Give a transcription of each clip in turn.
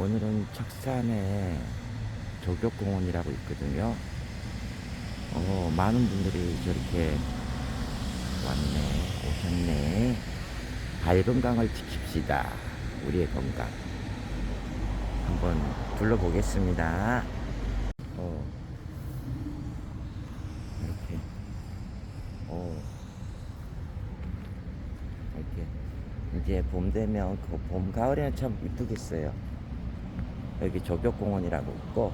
오늘은 척산에 조격공원이라고 있거든요. 어, 많은 분들이 저렇게 왔네, 오셨네. 발 건강을 지킵시다. 우리의 건강. 한번 둘러보겠습니다. 어, 이렇게, 어, 이렇게. 이제 봄 되면 그 봄, 가을에는 참 이쁘겠어요. 여기 조격공원이라고 있고,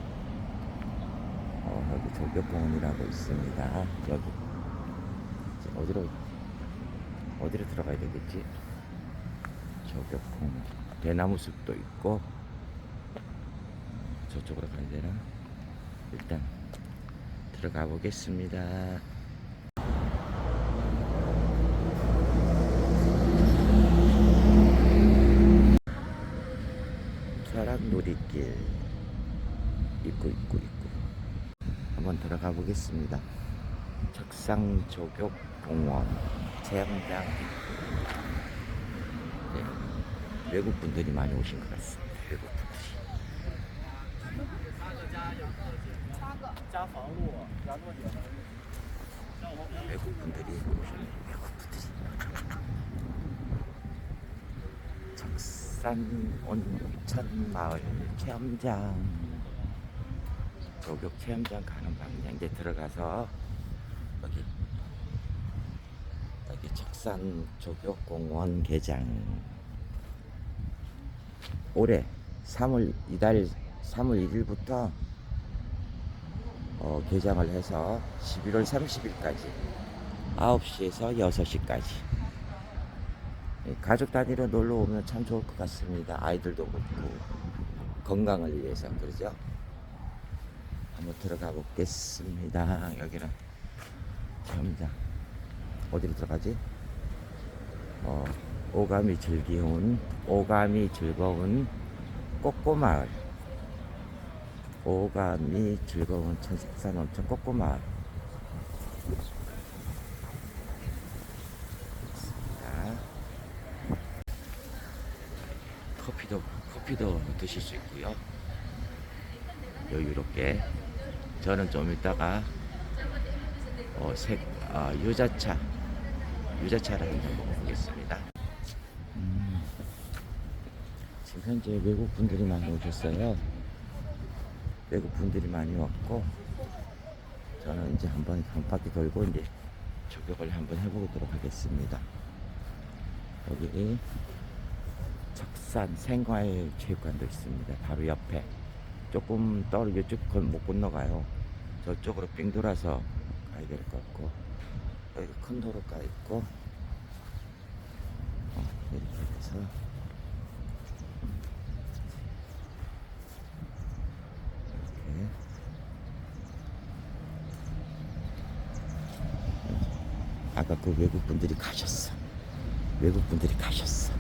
어, 여기 조격공원이라고 있습니다. 여기. 어디로, 어디로 들어가야 되겠지? 조격공원. 대나무 숲도 있고, 저쪽으로 가야 되나? 일단, 들어가 보겠습니다. 사거리길 입고 입고 입고. 한번 들어가 보겠습니다. 적상조격공원 체험장 네. 외국 분들이 많이 오신 것 같습니다. 외국 분들이. 외국 분들이 오셨네요. 외국 분들이 적산 온천 마을 체험장. 조격 체험장 가는 방향 이제 들어가서 여기 여기 적산 조격공원 개장. 올해 3월 이달 3월 1일부터 어, 개장을 해서 11월 30일까지 9시에서 6시까지. 예, 가족 단위로 놀러 오면 참 좋을 것 같습니다. 아이들도 그렇고 건강을 위해서 그러죠. 한번 들어가 보겠습니다. 여기는 체험장 어디로 들어가지? 어, 오감이 즐기운 오감이 즐거운 꼬꼬마을 오감이 즐거운 천색산 온천 꼬꼬마을 있습니다. 커피도 커피도 드실 수 있고요. 여유롭게 저는 좀 이따가 어, 색, 아, 유자차 유자차를 한잔 먹어보겠습니다. 음, 지금 현재 외국 분들이 많이 오셨어요. 외국 분들이 많이 왔고 저는 이제 한번 한 바퀴 돌고 이제 조격을 한번 해보도록 하겠습니다. 여기 적산 생활체육관도 있습니다. 바로 옆에 조금 떨어 이쪽 건못 건너가요. 저쪽으로 빙 돌아서 가야 될 것 같고 여기 큰 도로가 있고 어, 이렇게 해서 이렇게 아까 그 외국 분들이 가셨어. 외국 분들이 가셨어.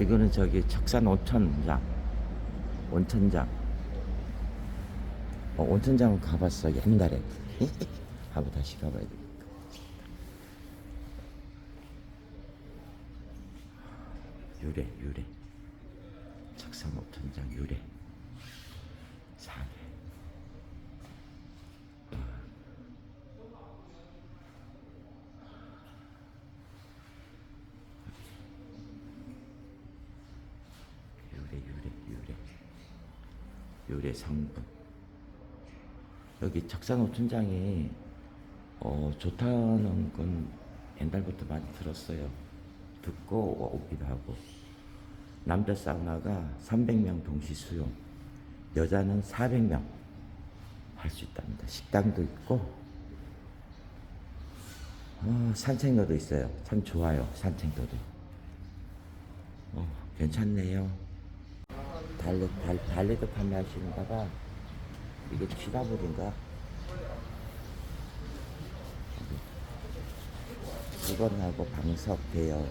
이거는 저기 척산 온천장. 온천장. 어, 온천장은 가봤어, 옛날에. 한번 다시 가봐야 돼. 유래, 유래. 척산 온천장 유래. 사계. 유래, 유래, 유래. 유래 성분. 여기 척산 온천장이 어, 좋다는 건 옛날부터 많이 들었어요. 듣고 오기도 하고. 남자 사우나가 300명 동시 수용, 여자는 400명 할 수 있답니다. 식당도 있고, 어, 산책로도 있어요. 참 좋아요. 산책로도. 어, 괜찮네요. 달래, 달, 달래도 판매하시는가 봐. 이게 취나물인가? 수건하고 방석 대여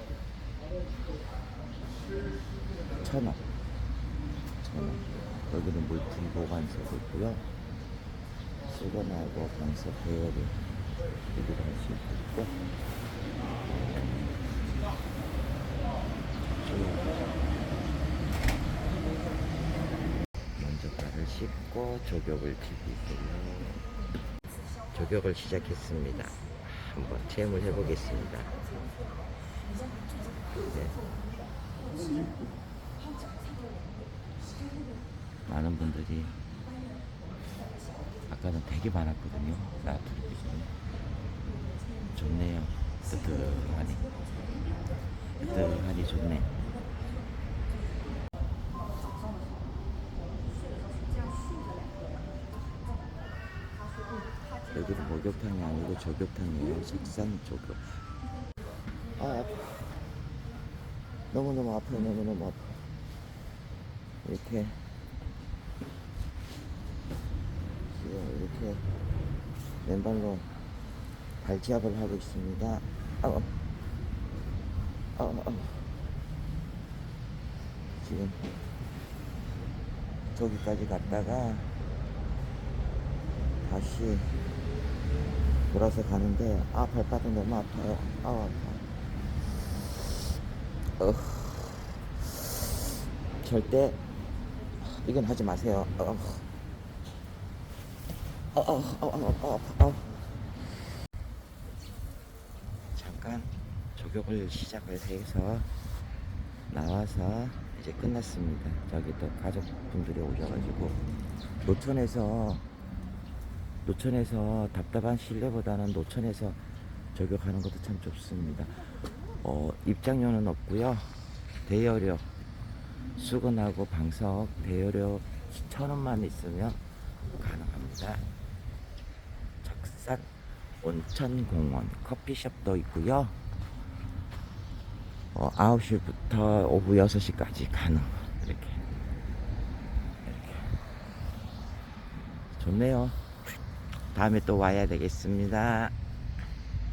천 원. 천 원. 여기는 물품 보관소도 있고요. 수건하고 방석 배열이 여기도 할수 있고 발을 씻고 조격을 지기고요. 조격을 시작했습니다. 한번 체험을 해보겠습니다. 네. 많은 분들이 아까는 되게 많았거든요. 나 들기 전에 좋네요. 뜨뜻하니 뜨뜻하니 좋네. 여기는 목욕탕이 아니고 조격탕이에요. 색산 조격. 아 아파. 너무너무 아파요. 너무너무 아파. 이렇게 이렇게 맨발로 발지압을 하고 있습니다. 아, 아, 아, 아. 지금 저기까지 갔다가 다시 돌아서 가는데 아 발바닥 너무 아파요. 아 아파. 어. 절대 이건 하지 마세요. 어. 어, 어, 어, 어, 어, 어. 잠깐 조격을 시작을 해서 나와서 이제 끝났습니다. 저기 또 가족분들이 오셔가지고 노천에서 노천에서 답답한 실내보다는 노천에서 저격하는 것도 참 좋습니다. 어, 입장료는 없고요. 대여료 수건하고 방석 대여료 천 원만 있으면 가능합니다. 적산 온천공원 커피숍도 있고요. 어, 9시부터 오후 6시까지 가능. 이렇게. 이렇게. 좋네요. 다음에 또 와야 되겠습니다.